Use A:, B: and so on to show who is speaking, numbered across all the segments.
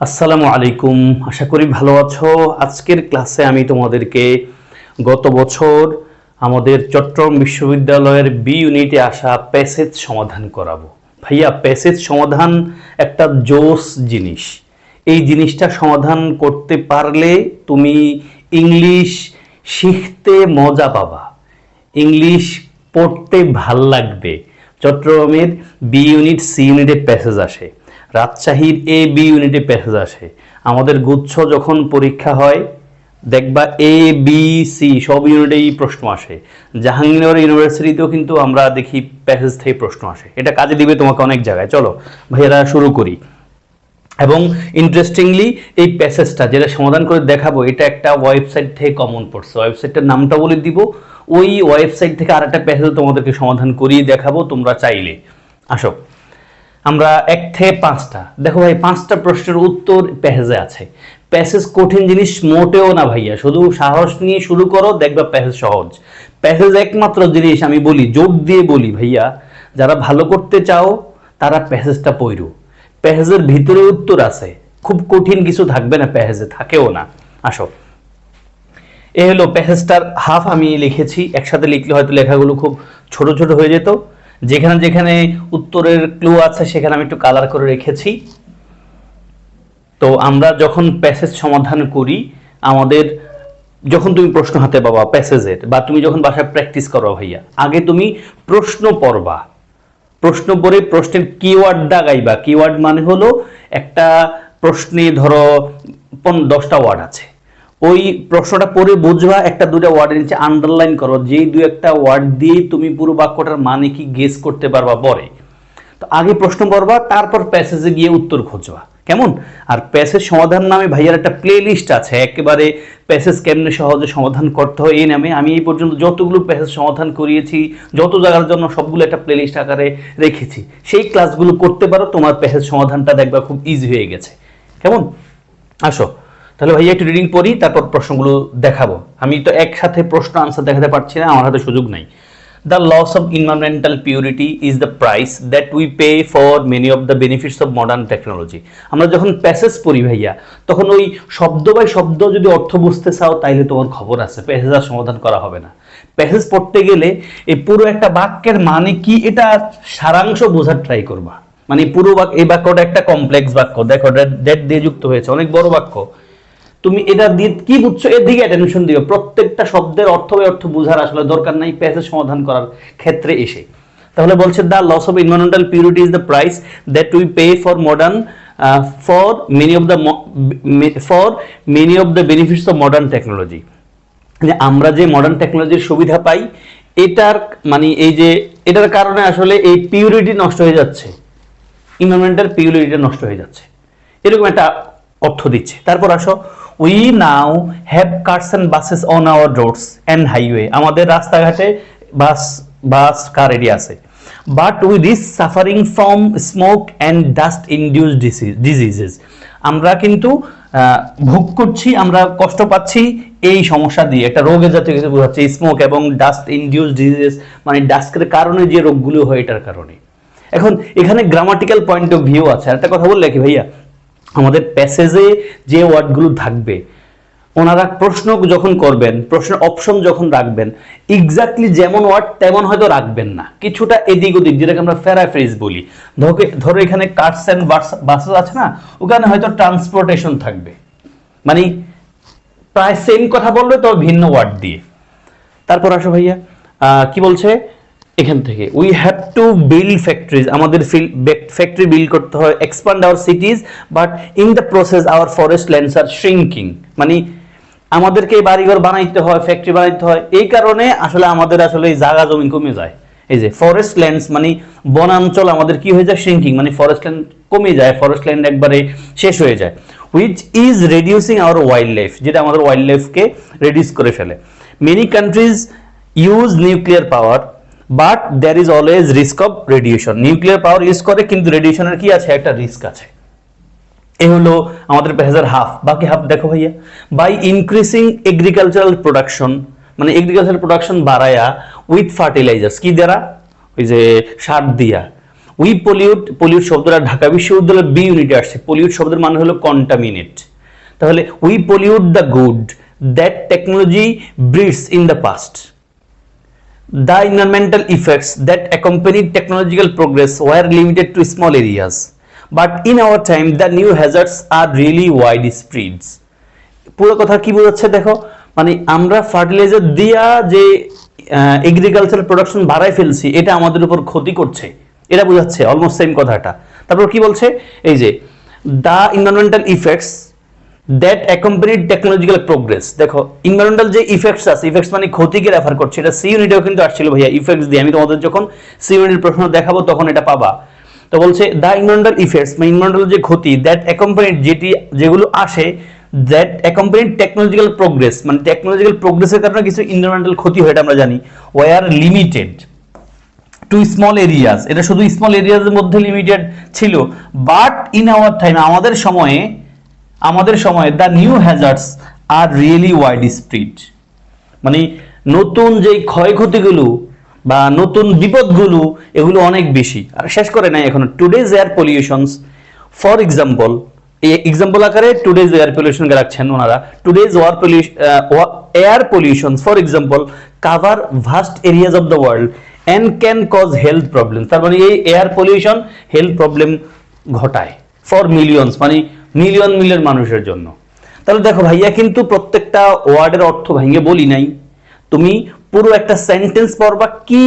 A: আসসালামু আলাইকুম। আশা করি ভালো আছো। আজকের ক্লাসে আমি তোমাদেরকে গত বছর আমাদের চট্টগ্রাম বিশ্ববিদ্যালয়ের বি ইউনিটে আসা প্যাসেজ সমাধান করাবো। ভাইয়া প্যাসেজ সমাধান একটা জোস জিনিস। এই জিনিসটা সমাধান করতে পারলে তুমি ইংলিশ শিখতে মজা পাবা। ইংলিশ পড়তে ভালো লাগবে। চট্টগ্রামের বি ইউনিট সি ইউনিটে প্যাসেজ আসে। রাজশাহীর এ বি ইউনিটে প্যাসেজ আসে। আমাদের গুচ্ছ যখন পরীক্ষা হয়, দেখবা এ বি সি সব ইউনিটেই প্রশ্ন আসে। জাহাঙ্গীরনগর ইউনিভার্সিটিতেও কিন্তু আমরা দেখি প্যাসেজ থেকে প্রশ্ন আসে। এটা কাজে দিবে তোমাকে অনেক জায়গায়। চলো, ভাইয়েরা, শুরু করি। এবং ইন্টারেস্টিংলি এই প্যাসেজটা যেটা সমাধান করে দেখাবো, এটা একটা ওয়েবসাইট থেকে কমন পড়ছে। ওয়েবসাইটের নামটা বলে দিব। ওই ওয়েবসাইট থেকে আর একটা প্যাসেজ তোমাদেরকে সমাধান করিয়ে দেখাবো, তোমরা চাইলে। আসো। আমরা এক থেকে পাঁচটা। দেখো ভাই, পাঁচটা প্রশ্নের উত্তর প্যাসেজে আছে। প্যাসেজ কঠিন জিনিস মোটেও না ভাইয়া, শুধু সাহস নিয়ে শুরু করো, দেখবা প্যাসেজ সহজ। প্যাসেজ একমাত্র জিনিস আমি বলি, জোর দিয়ে বলি ভাইয়া, যারা ভালো করতে চাও, তারা প্যাসেজটা পড়ো প্যাসেজের ভিতরে উত্তর আছে। খুব কঠিন কিছু থাকবে না প্যাসেজে থাকেও না। আসো। এ হলো প্যাসেজটার হাফ আমি লিখেছি, একসাথে লিখলে হয়তো লেখাগুলো খুব ছোট ছোট হয়ে যেত। যেখানে যেখানে উত্তরের ক্লু আছে, সেখানে আমি একটু কালার করে রেখেছি। তো আমরা যখন প্যাসেজ সমাধান করি, আমাদের যখন তুমি প্রশ্ন হাতে পাবা প্যাসেজের বা তুমি যখন বাসায় প্র্যাকটিস করো ভাইয়া, আগে তুমি প্রশ্ন পড়বা। প্রশ্ন পড়ে প্রশ্নের কিওয়ার্ডটা গাইবা। কিওয়ার্ড মানে হলো একটা প্রশ্নে ধরো দশটা ওয়ার্ড আছে। ওই প্রশ্নটা পড়ে বুঝবা, একটা দুটা ওয়ার্ডের নিচে আন্ডারলাইন করো। যেই দু একটা ওয়ার্ড দিয়ে তুমি পুরো বাক্যটার মানে কি গেস করতে পারবা পরে। তো আগে প্রশ্ন পড়বা তারপর প্যাসেজে গিয়ে উত্তর খুঁজবা। কেমন? আর প্যাসেজ সমাধান নামে ভাইয়ার একটা প্লে লিস্ট আছে, একেবারে প্যাসেজ কেমনে সহজে সমাধান করতে হয় এই নামে। আমি এই পর্যন্ত যতগুলো প্যাসেজ সমাধান করিয়েছি, যত জায়গার জন্য সবগুলো একটা প্লে লিস্ট আকারে রেখেছি, সেই ক্লাসগুলো করতে পারো, তোমার প্যাসেজ সমাধানটা দেখবা খুব ইজি হয়ে গেছে। কেমন? আসো। তাহলে ভাইয়া একটু রিডিং পড়ি, তারপর প্রশ্নগুলো দেখাবো। আমি তো একসাথে প্রশ্ন আনসার দেখাতে পারছি না, আমার হাতে সুযোগ নাই। The loss of environmental purity is the price that we pay for many of the benefits of modern technology আমরা যখন প্যাসেজ পড়ি ভাইয়া, তখন ওই শব্দ বাই শব্দ যদি অর্থ বুঝতে চাও, তাইলে তোমার খবর আছে প্যাসেজ আর সমাধান করা হবে না। প্যাসেজ পড়তে গেলে এই পুরো একটা বাক্যের মানে কি, এটা সারাংশ বোঝার ট্রাই করবা। মানে পুরো বাক্য এই বাক্যটা একটা কমপ্লেক্স বাক্য। দেখো ডেট দিয়ে যুক্ত হয়েছে। অনেক বড় বাক্য। তুমি এটা দিয়ে কি বুঝছ? এর দিকে অ্যাটেনশন দিও। প্রত্যেকটা শব্দের অর্থ বা অর্থ বোঝার আসলে দরকার নাই, প্যাসেজ সমাধান করার ক্ষেত্রে এসে। তাহলে বলছে the loss of environmental purity is the price that we pay for modern for many of the for many of the benefits of modern technology যে আমরা যে মডার্ন টেকনোলজির সুবিধা পাই, এটার মানে এই যে, এটার কারণে আসলে এই পিউরিটি নষ্ট হয়ে যাচ্ছে। ইনভারনমেন্টাল পিউরিটি নষ্ট হয়ে যাচ্ছে। এরকম একটা অর্থ দিচ্ছে। তারপর আসো we now have cars and buses on our roads and highway আমাদের রাস্তাঘাটে বাস বাস কার এরিয়া আছে। But we risk suffering from smoke and dust induced diseases আমরা কিন্তু ভোগ করছি, আমরা কষ্ট পাচ্ছি এই সমস্যা দিয়ে। একটা রোগের জাতীয় কিছু বোঝাচ্ছে স্মোক এবং ডাস্ট ইনডিউস ডিজিজেস মানে ডাস্টের কারণে যে রোগগুলো হয় এটার কারণে। এখন, এখানে গ্রামাটিক্যাল পয়েন্ট অফ ভিউ আছে। একটা কথা বললে কি ভাইয়া? আমাদের প্যাসেজে যে ওয়ার্ডগুলো থাকবে, ওনারা প্রশ্ন যখন করবেন, প্রশ্ন অপশন যখন রাখবেন এক্স্যাক্টলি যেমন ওয়ার্ড তেমন হয়তো রাখবেন না। কিছুটা এদিক ওদিক, যেটাকে আমরা প্যারাফ্রেজ বলি। ধরো ধরো এখানে কার্স অ্যান্ড বাসেস আছে না, ওখানে হয়তো ট্রান্সপোর্টেশন থাকবে। মানে প্রায় সেম কথা বলবে তবে ভিন্ন ওয়ার্ড দিয়ে। তারপর আসো ভাইয়া কি বলছে? এখান থেকে। We have to build factories আমাদের ফ্যাক্টরি বিল্ড করতে হয় expand our cities but in the process our forest lands are shrinking মানে আমাদেরকে বাড়িঘর বানাইতে হয় ফ্যাক্টরি বানাইতে হয়, এই কারণে আসলে আমাদের আসলে এই জায়গা জমি কমে যায়। এই যে ফরেস্ট ল্যান্ডস মানে বনাঞ্চল আমাদের কি হয়ে যায়? শ্রিঙ্কিং মানে ফরেস্ট ল্যান্ড কমে যায় ফরেস্ট ল্যান্ড একবারে শেষ হয়ে যায়। Which is reducing our wildlife যেটা আমাদের ওয়াইল্ড লাইফকে রেডিউস করে ফেলে। Many countries use nuclear power but there is always risk of radiation nuclear power use করে, কিন্তু রেডিয়েশনের কি আছে? একটা রিস্ক আছে। এ হলো আমাদের প্যাসেজের হাফ বাকি হাফ দেখো ভাইয়া। বাই ইনক্রিসিং এগ্রিকালচারাল প্রোডাকশন মানে এগ্রিকালচারাল প্রোডাকশন বাড়ায়া উইথ ফার্টিলাইজার্স কি দ্বারা? ওই যে সার দিয়া। উই পলিউট পলিউট শব্দটা ঢাকা বিশ্ববিদ্যালয়ের বি ইউনিটে আসছে। পলিউট শব্দের মানে হলো কন্টামিনেট তাহলে we pollute the good that technology breeds in the past The environmental effects that accompanied technological progress were limited to small areas. But in our time, the new hazards are really widespread. পুরো কথা কি বোঝাচ্ছে দেখো মানে আমরা fertiliser দিয়া যে agriculture production বাড়াই ফেলছি এটা আমাদের উপর ক্ষতি করছে এটা বোঝাচ্ছে অলমোস্ট সেম কথাটা তারপর কি বলছে এই যে the environmental effects that accompanied technological progress দেখো ইনভারনমেন্টাল যে ইফেক্টস আছে ইফেক্টস মানে ক্ষতিকে রেফার করছে, এটা সি ইউনিটেও কিন্তু আসছিল ভাইয়া ইফেক্টস দিয়ে। আমি তোমাদের যখন সি ইউনিটের প্রশ্ন দেখাবো, তখন এটা পাবা। তো বলছে দ্য ইনভারনমেন্টাল ইফেক্টস মানে ইনভারনমেন্টাল যে ক্ষতি দ্যাট অ্যাকম্পানিড যেটি, যেগুলো আসে দ্যাট অ্যাকম্পানিড টেকনোলজিক্যাল প্রোগ্রেস মানে টেকনোলজিক্যাল প্রোগ্রেসের কারণে কিছু ইনভারনমেন্টাল ক্ষতি হয়, এটা আমরা জানি। Were limited to small areas এটা শুধু স্মল এরিয়াজের মধ্যে লিমিটেড ছিল বাট ইন আওয়ার টাইম আমাদের সময়ে আমাদের সময়ে the new hazards are really widespread মানে নতুন যে ক্ষয়ক্ষতিগুলো বা নতুন বিপদগুলো এগুলো অনেক বেশি। আর শেষ করে নাই এখন today's air pollutions for example এই এক্সাম্পল আকারে টুডেজ এয়ার পলিউশনকে রাখছেন ওনারা। Today's war pollution air pollution for example cover vast areas of the world and can cause health problem তার মানে এই এয়ার পলিউশন হেলথ প্রবলেম ঘটায়। ফর মিলিয়নস মানে মিলিয়ন মিলিয়ন মানুষের জন্য। তাহলে দেখো ভাইয়া, কিন্তু প্রত্যেকটা ওয়ার্ডের অর্থ ভাঙিয়ে বলি নাই। তুমি পুরো একটা সেন্টেন্স পড়বা, কি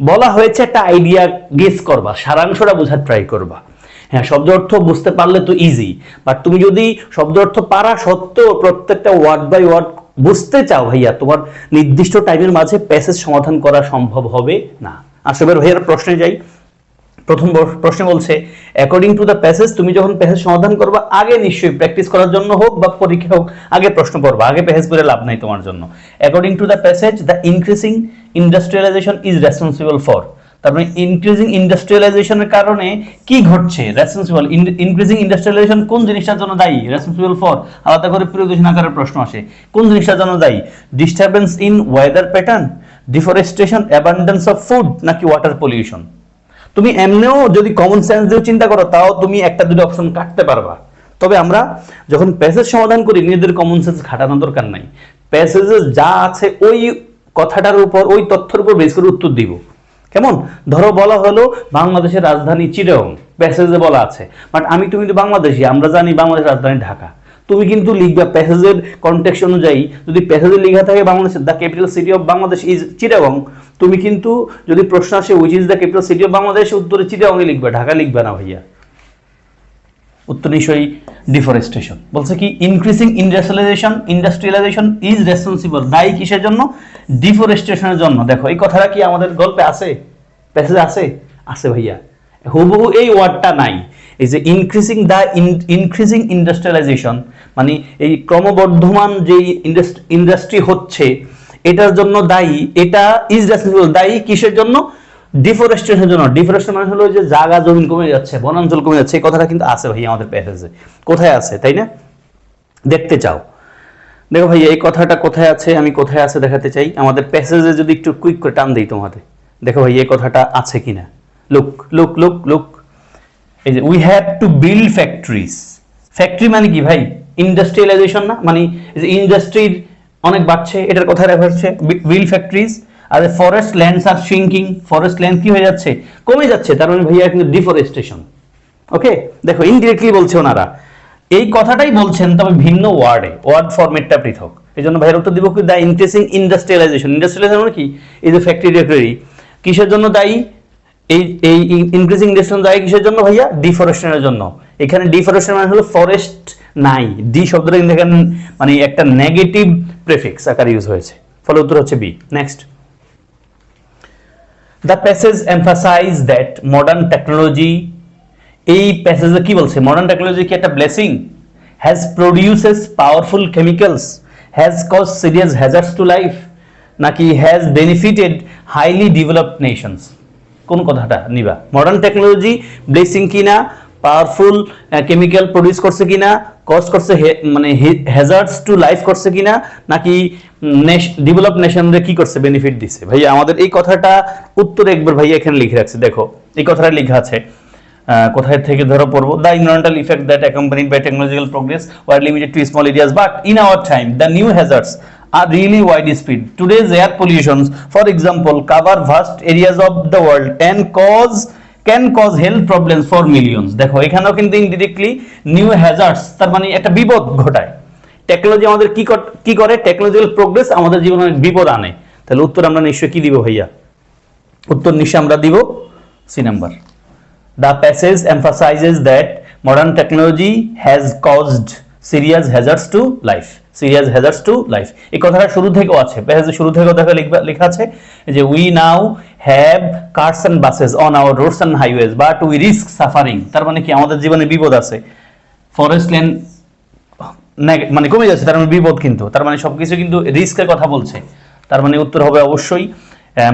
A: বলা হয়েছে একটা আইডিয়া গেস করবা, সারাংশটা বোঝার ট্রাই করবা। হ্যাঁ শব্দ অর্থ বুঝতে পারলে তো ইজি বাট তুমি যদি শব্দ অর্থ পারা সত্ত্বেও প্রত্যেকটা ওয়ার্ড বাই ওয়ার্ড বুঝতে চাও ভাইয়া, তোমার নির্দিষ্ট টাইমের মাঝে প্যাসেজ সমাধান করা সম্ভব হবে না। আসলে ভাইয়ার প্রশ্নে যাই। প্রথম প্রশ্ন বলছে অ্যাকর্ডিং টু দ্য প্যাসেজ তুমি যখন প্যাসেজ সমাধান করবা, আগে নিশ্চয়ই প্র্যাকটিস করার জন্য হোক বা পরীক্ষা হোক, আগে প্রশ্ন পড়বা আগে প্যাসেজ করে লাভ নাই তোমার জন্য। According to the passage the increasing industrialisation is responsible for তারপরে ইনক্রিজিং ইন্ডাস্ট্রিয়ালাইজেশনের কারণে কি ঘটছে? রেসপন্সিবল ইনক্রিজিং ইন্ডাস্ট্রিয়ালাইজেশন কোন জিনিসটার জন্য দায়ী? রেসপন্সিবল ফর আলাদা করে প্রিয়দর্শন আকারের প্রশ্ন আসে। কোন জিনিসটার জন্য দায়ী? Disturbance in weather pattern deforestation abundance of food নাকি ওয়াটার পলিউশন তুমি এমনিও যদি কমন সেন্স দিয়ে চিন্তা করো, তাও তুমি একটা, দুটো অপশন কাটতে পারবা। তবে আমরা যখন প্যাসেজ সমাধান করি, নিজেদের কমন সেন্স খাটানোর দরকার নাই। প্যাসেজে যা আছে, ওই কথাটার উপর, ওই তথ্যের উপর বেশ করে উত্তর দিব। কেমন? ধরো বলা হলো, বাংলাদেশের রাজধানী চিরং প্যাসেজে বলা আছে। বাট আমি, তুমি তো বাংলাদেশি, আমরা জানি বাংলাদেশের রাজধানী ঢাকা। তুমি কিন্তু লিখবা প্যাসেজের কনটেক্সট অনুযায়ী। যদি প্যাসেজে লেখা থাকে বাংলাদেশের the capital city of Bangladesh is Chittagong তুমি কিন্তু যদি প্রশ্ন আসে which is the capital city of Bangladesh উত্তরে চিটাগংই লিখবে ঢাকা লিখবে না ভাইয়া। উত্তর নিশ্চয়ই ডিফরেস্টেশন বলছে কি increasing industrialisation industrialisation is responsible দায়ী কিসের জন্য? ডিফরেস্টেশনের জন্য। দেখো, এই কথাটা কি আমাদের গল্পে আছে? প্যাসেজ আছে? আছে ভাইয়া। হুবহু এই ওয়ার্ডটা নাই। এই যে ইনক্রিজিং দ্য ইনক্রিজিং ইন্ডাস্ট্রিয়ালাইজেশন মানে এই ক্রমবর্ধমান যে ইন্ডাস্ট্রি হচ্ছে, এটার জন্য দায়ী, এটা ইজ রেসপন্সিবল দায়ী কিসের জন্য? ডিফরেস্টেশনের জন্য। ডিফরেস্টেশন মানে হলো যে জায়গা জমি কমে যাচ্ছে, বনাঞ্চল কমে যাচ্ছে, এই কথাটা কিন্তু আছে ভাই আমাদের প্যাসেজে কোথায় আছে, তাই না? দেখতে চাও। দেখো ভাই, এই কথাটা কোথায় আছে, আমি কোথায় আছে দেখাতে চাই। আমাদের প্যাসেজে যদি একটু কুইক করে টান দিই তোমাদের। দেখো ভাই, এই কথাটা আছে কিনা। লুক লুক লুক লুক এই যে we have to build factories factory মানে কি ভাই? ইন্ডাস্ট্রিয়ালাইজেশন না? মানে ইন্ডাস্ট্রির অনেক বাড়ছে, এটার কথা রেফার হচ্ছে build factories are forest lands are shrinking forest land কি হয়ে যাচ্ছে? কমে যাচ্ছে, তার মানে ভাইয়া কিন্তু ডিফরেস্টেশন ওকে দেখো ইনডিরেক্টলি বলছে ওনারা। এই কথাটাই বলছেন, তবে ভিন্ন ওয়ার্ডে ওয়ার্ড ফরম্যাটটা পৃথক। এই জন্য ভাইয়ের উত্তর দিব কি? দ্য ইনক্রিজিং ইন্ডাস্ট্রিয়ালাইজেশন ইন্ডাস্ট্রিয়ালাইজেশন মানে কি? এই যে ফ্যাক্টরি রেফারি কিসের জন্য দায়ী? এই এই ইনক্রিজিং ইন্ডাস্ট্রিয়াল দায়ী কিসের জন্য ভাইয়া? ডিফরেস্টেশনের জন্য। এখানে ডিফরেস্টেশন মানে হলো ফরেস্ট নাই। ডি শব্দটা কিন্তু এখানে মানে একটা নেগেটিভ প্রেফিক্স আকার ইউজ হয়েছে। ফলে উত্তর হচ্ছে B next the passage emphasize that modern technology এই প্যাসেজে কি বলছে? মডার্ন টেকনোলজি কি একটা blessing has produces powerful chemicals has cause serious hazards to life নাকি has benefited highly developed nations কোন কথাটা নিবা? মডার্ন টেকনোলজি ব্লেসিং কিনা পাওয়ারফুল কেমিক্যাল প্রডিউস করছে কিনা কজ করছে মানে হ্যাজার্ডস টু লাইফ করছে কিনা, নাকি ডেভেলপ নেশনরে কি করছে বেনিফিট দিছে? ভাইয়া, আমাদের এই কথাটা উত্তরে একবার ভাইয়া এখানে লিখে রাখছে। দেখো, এই কথাটা লেখা আছে। কোথায় থেকে ধরো পড়ব? The environmental effect that accompanied by technological progress were limited to small areas but in our time the new hazards are really widespread. Today's air pollutions, for example, cover vast areas of the world and cause can cause health problems for millions. দেখো এখানেও কিন্তু indirectly new hazards তার মানে একটা বিপদ ঘটায় technology আমাদের কি কি করে টেকনোলজিক্যাল প্রোগ্রেস আমাদের জীবনে বিপদ আনে তাহলে উত্তর আমরা নিশ্চয়ই কি দিব ভাইয়া উত্তর নিশ্চয় আমরা দিব C number The passage emphasizes that modern technology has caused serious hazards to life. Serious hazards to life. এই কথাটা শুরু থেকেও আছে। শুরু থেকেও দেখা লেখা আছে যে we now have cars and buses on our roads and highways but we risk suffering তার মানে কি? আমাদের জীবনে বিপদ আছে। ফরেস্ট ল্যান্ড মানে কমে যাচ্ছে, তার মানে বিপদ কিন্তু। তার মানে সবকিছু কিন্তু রিস্কের কথা বলছে। তার মানে উত্তর হবে অবশ্যই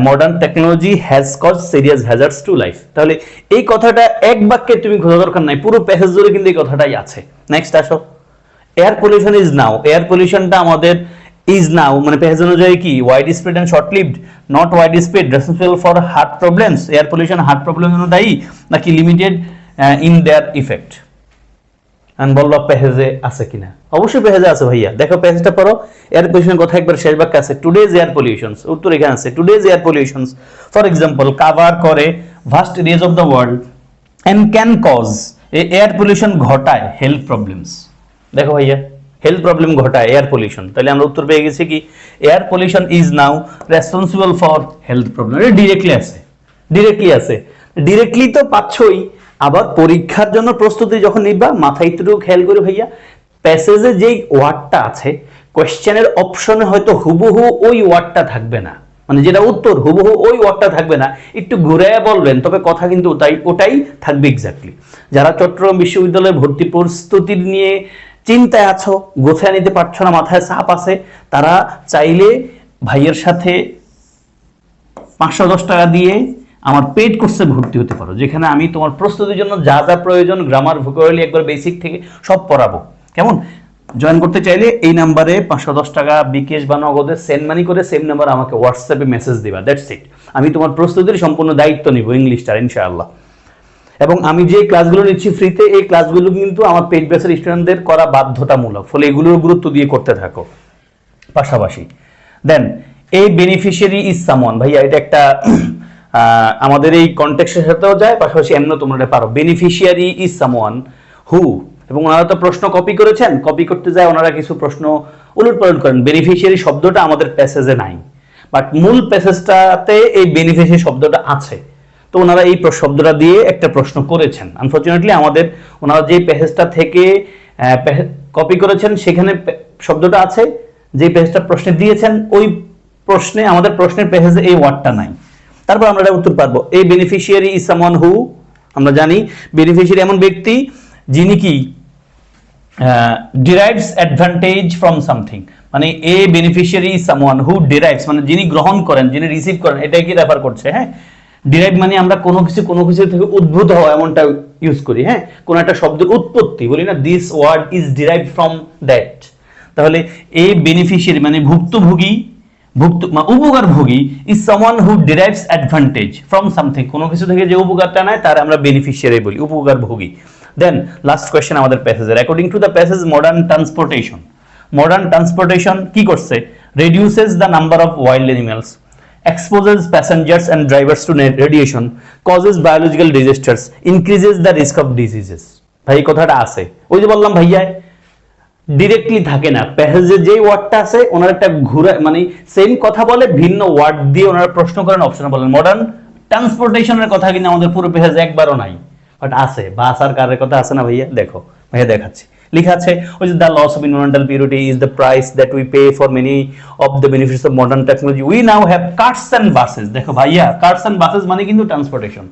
A: modern technology has cause serious hazards to life তাহলে এই কথাটা এক বাক্যে তুমি খোঁজা দরকার নাই। পুরো প্যাসেজ জুড়ে কিন্তু এই কথাটাই আছে। নেক্সট আসো। Air pollution is now air পলিউশনটা আমাদের ইজ নাও মানে প্যাসেজ অনুযায়ী কি? Widespread and short lived not widespread responsible for heart problems air pollution heart problem জন্য দায়ী নাকি লিমিটেড ইন দেয়ার ইফেক্ট বলল পেহেজে আছে কিনা? অবশ্যই পেহেজে আছে ভাইয়া। দেখো, পেহেজটা পড়ো। এয়ার পলিউশনের কথা একবার শেষ বাক্যে আছে। টুডেজ এয়ার পলিউশনস উত্তর এখানে আছে। Today's air pollutions for example cover করে vast areas of the world and can cause air pollution ঘটায় হেলথ প্রবলেমস দেখো ভাইয়া হেলথ প্রবলেম ঘটায় এয়ার পলিউশন তাহলে আমরা উত্তর পেয়ে গেছি কি air pollution is now responsible for health problem এটা ডিরেক্টলি আছে ডিরেক্টলি আছে। ডিরেক্টলি তো পাচ্ছই, আবার পরীক্ষার জন্য প্রস্তুতি যখন নিবা, মাথায় একটু খেয়াল করে ভাইয়া প্যাসেজে যেই ওয়ার্ডটা আছে কোয়েশ্চেনের অপশনে হয়তো হুবহু ওই ওয়ার্ডটা থাকবে না। মানে যেটা উত্তর, হুবহু ওই ওয়ার্ডটা থাকবে না। একটু ঘুরে বলবেন, তবে কথা কিন্তু ওটাই ওটাই থাকবে এক্স্যাক্টলি যারা চট্টগ্রাম বিশ্ববিদ্যালয়ে ভর্তি প্রস্তুতি নিয়ে চিন্তায় আছো, গোছায় নিতে পারছ না, মাথায় চাপ আছে, তারা চাইলে ভাইয়ের সাথে পাঁচশো দশ টাকা দিয়ে আমার পেড কোর্সে ভর্তি হতে পারো, যেখানে আমি তোমার প্রস্তুতির জন্য যা যা প্রয়োজন গ্রামার ভোকাবুলারি একবার বেসিক থেকে সব পড়াবো। কেমন? জয়েন করতে চাইলে এই নাম্বারে পাঁচশো দশ টাকা বিকেশ বা নগদে সেন্ড মানি করে সেম নাম্বার আমাকে হোয়াটসঅ্যাপে মেসেজ দিবা দ্যাটস ইট আমি তোমার প্রস্তুতির সম্পূর্ণ দায়িত্ব নিব ইংলিশটার ইনশাআল্লাহ। এবং আমি যে ক্লাসগুলো নিচ্ছি ফ্রিতে এই ক্লাসগুলো কিন্তু আমার পেড বেসের স্টুডেন্টদের করা বাধ্যতামূলক। ফলে এগুলোর গুরুত্ব দিয়ে করতে থাকো। পাশাপাশি। দেন এই বেনিফিশিয়ারি ইজ সামন ভাইয়া, এটা একটা আমাদের এই কন্টেক্সের সাথেও যায়, পাশাপাশি এমন তোমরা এটা পারো। বেনিফিশিয়ারি ইজ সামওয়ান হু এবং ওনারা তো প্রশ্ন কপি করেছেন। কপি করতে যায়, ওনারা কিছু প্রশ্ন উলট পালট করেন। বেনিফিশিয়ারি শব্দটা আমাদের প্যাসেজে নাই। বাট মূল প্যাসেজটাতে এই বেনিফিশিয়ারি শব্দটা আছে। তো ওনারা এই শব্দটা দিয়ে একটা প্রশ্ন করেছেন। আনফর্চুনেটলি আমাদের ওনারা যে প্যাসেজটা থেকে কপি করেছেন, সেখানে শব্দটা আছে। যে পেজটা প্রশ্নে দিয়েছেন, ওই প্রশ্নে, আমাদের প্রশ্নের পেজে এই ওয়ার্ডটা নাই। তারপর আমরা এটা উত্তর পারব এই বেনিফিশিয়ারি ইজ সামওয়ান হু আমরা জানি বেনিফিশিয়ারি এমন ব্যক্তি যিনি কি ডিরাইভস অ্যাডভান্টেজ ফ্রম সামথিং মানে a beneficiary someone who derives মানে যিনি গ্রহণ করেন, যিনি রিসিভ করেন, এটাই কি রেফার করছে হ্যাঁ? ডিরাইভ মানে আমরা কোনো কিছু কোনো কিছু থেকে উদ্ভূত হওয়া এমনটা ইউজ করি হ্যাঁ? কোন একটা শব্দের উৎপত্তি, বলি না this word is derive from that তাহলে এই বেনিফিশিয়ারি মানে ভুক্তভোগী, ভুক্ত উপকারভোগী is someone who derives advantage from something কোনো কিছু থেকে যে উপকারটা নেয়, তার আমরা বেনিফিশিয়ারি বলি, উপকারভোগী। দেন লাস্ট কোয়েশ্চেন আমাদের প্যাসেজের according to the passage modern transportation modern transportation কি করছে? Reduces the number of wild animals exposes passengers and drivers to radiation, causes biological disasters, increases the risk of diseases. ভাই কথাটা আছে। ওই যে বললাম ভাইয়া ডিরেক্টলি থাকে না। প্যাসেজে যে ওয়ার্ডটা আছে ওনার একটা ঘুরে মানে সেম কথা বলে ভিন্ন ওয়ার্ড দিয়ে ওনারা প্রশ্ন করেন অপশন বলেন। মডার্ন ট্রান্সপোর্টেশনের কথা কিন্তু আমাদের পুরো প্যাসেজ একবারও নাই। বাট আছে বাস আর কারের কথা আছে না ভাইয়া? দেখো ভাইয়া দেখাচ্ছি। লেখা আছে, ওই যে the loss of environmental purity is the price that we pay for many of the benefits of modern technology we now have cars and buses দেখো ভাইয়া কার্স অ্যান্ড বাসেস মানে কিন্তু ট্রান্সপোর্টেশন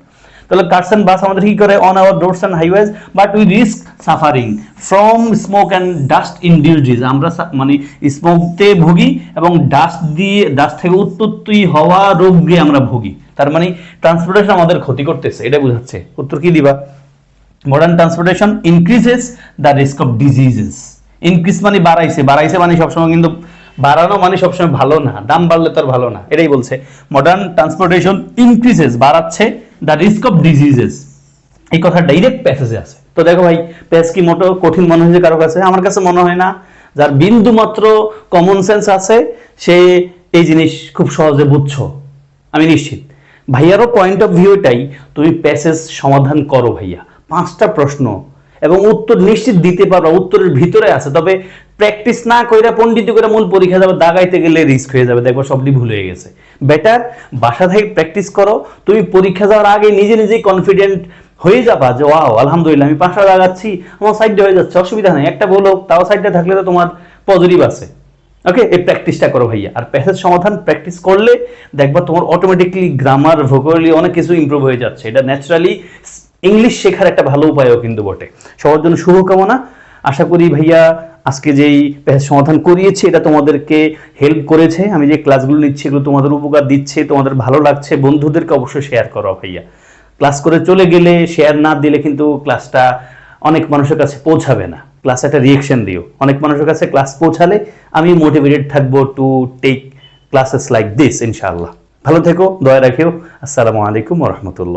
A: তাহলে কার্স অ্যান্ড বাস আমাদের কি করে? On our roads and highways but we risk suffering from smoke and dust in diseases আমরা মানে স্মোকতে ভুগি এবং ডাস্ট দিয়ে ডাস্ট থেকে উৎপত্তি হওয়া রোগ আমরা ভুগি। তার মানে ট্রান্সপোর্টেশন আমাদের ক্ষতি করতেছে, এটা বোঝাচ্ছে। উত্তর কি দিবা? Modern transportation increases the risk of diseases increase মানে বাড়াইছে বাড়াইছে মানে সবসময় কিন্তু বাড়ানো মানে সবসময় ভালো না, দাম বাড়লে তো আর ভালো না, এটাই বলছে। মডার্ন ট্রান্সপোর্টেশন ইনক্রিজেস বাড়াচ্ছে দ্য রিস্ক অফ ডিজিজেস এই কথা ডাইরেক্ট প্যাসেজে আছে। তো দেখো ভাই প্যাস কি মোটো কঠিন মনে হয়েছে কারও কাছে? আমার কাছে মনে হয় না। যার বিন্দু মাত্র কমন সেন্স আছে, সে এই জিনিস খুব সহজে বুঝছ। আমি নিশ্চিত। ভাইয়ারও পয়েন্ট অফ ভিউটাই তুমি প্যাসেজ সমাধান করো ভাইয়া। পাঁচটা প্রশ্ন এবং উত্তর নিশ্চিত দিতে পারো উত্তরের ভিতরে আছে। তবে প্র্যাকটিস না কইরা পণ্ডিত করে মূল পরীক্ষা যাবে দাগাইতে গেলে রিস্ক হয়ে যাবে। দেখব সবটি ভুল হয়ে গেছে। বেটার বাসা থেকে প্র্যাকটিস করো। তুমি পরীক্ষা যাওয়ার আগে নিজে নিজেই কনফিডেন্ট হয়ে যাবা যে, ওয়াও, আলহামদুলিল্লাহ, আমি পাঁচটা লাগাচ্ছি। আমার সাইডে হয়ে যাচ্ছে, অসুবিধা নেই। একটা বলো তাও সাইডে থাকলে তো তোমার পজিটিভ আছে। ওকে এই প্র্যাকটিসটা করো ভাইয়া। আর প্যাসেজ সমাধান প্র্যাকটিস করলে দেখবা তোমার অটোমেটিকলি গ্রামার ভোকালি অনেক কিছু ইমপ্রুভ হয়ে যাচ্ছে। এটা ন্যাচারালি ইংলিশ শেখার একটা ভালো উপায়ও কিন্তু বটে। সবার জন্য শুভকামনা। আশা করি ভাইয়া আজকে যেই সমাধান করিয়েছি, এটা তোমাদেরকে হেল্প করেছে। আমি যে ক্লাসগুলো নিচ্ছি, এগুলো তোমাদের উপকার দিচ্ছে, তোমাদের ভালো লাগছে, বন্ধুদেরকে অবশ্যই শেয়ার করো ভাইয়া। ক্লাস করে চলে গেলে শেয়ার না দিলে কিন্তু ক্লাসটা অনেক মানুষের কাছে পৌঁছাবে না। ক্লাস একটা রিয়েকশন দিও। অনেক মানুষের কাছে ক্লাস পৌঁছালে আমি মোটিভেটেড থাকব to take classes like this ইনশাআল্লাহ। ভালো থেকো, দয়া রাখিও। আসসালামু আলাইকুম রহমতুল্লাহ।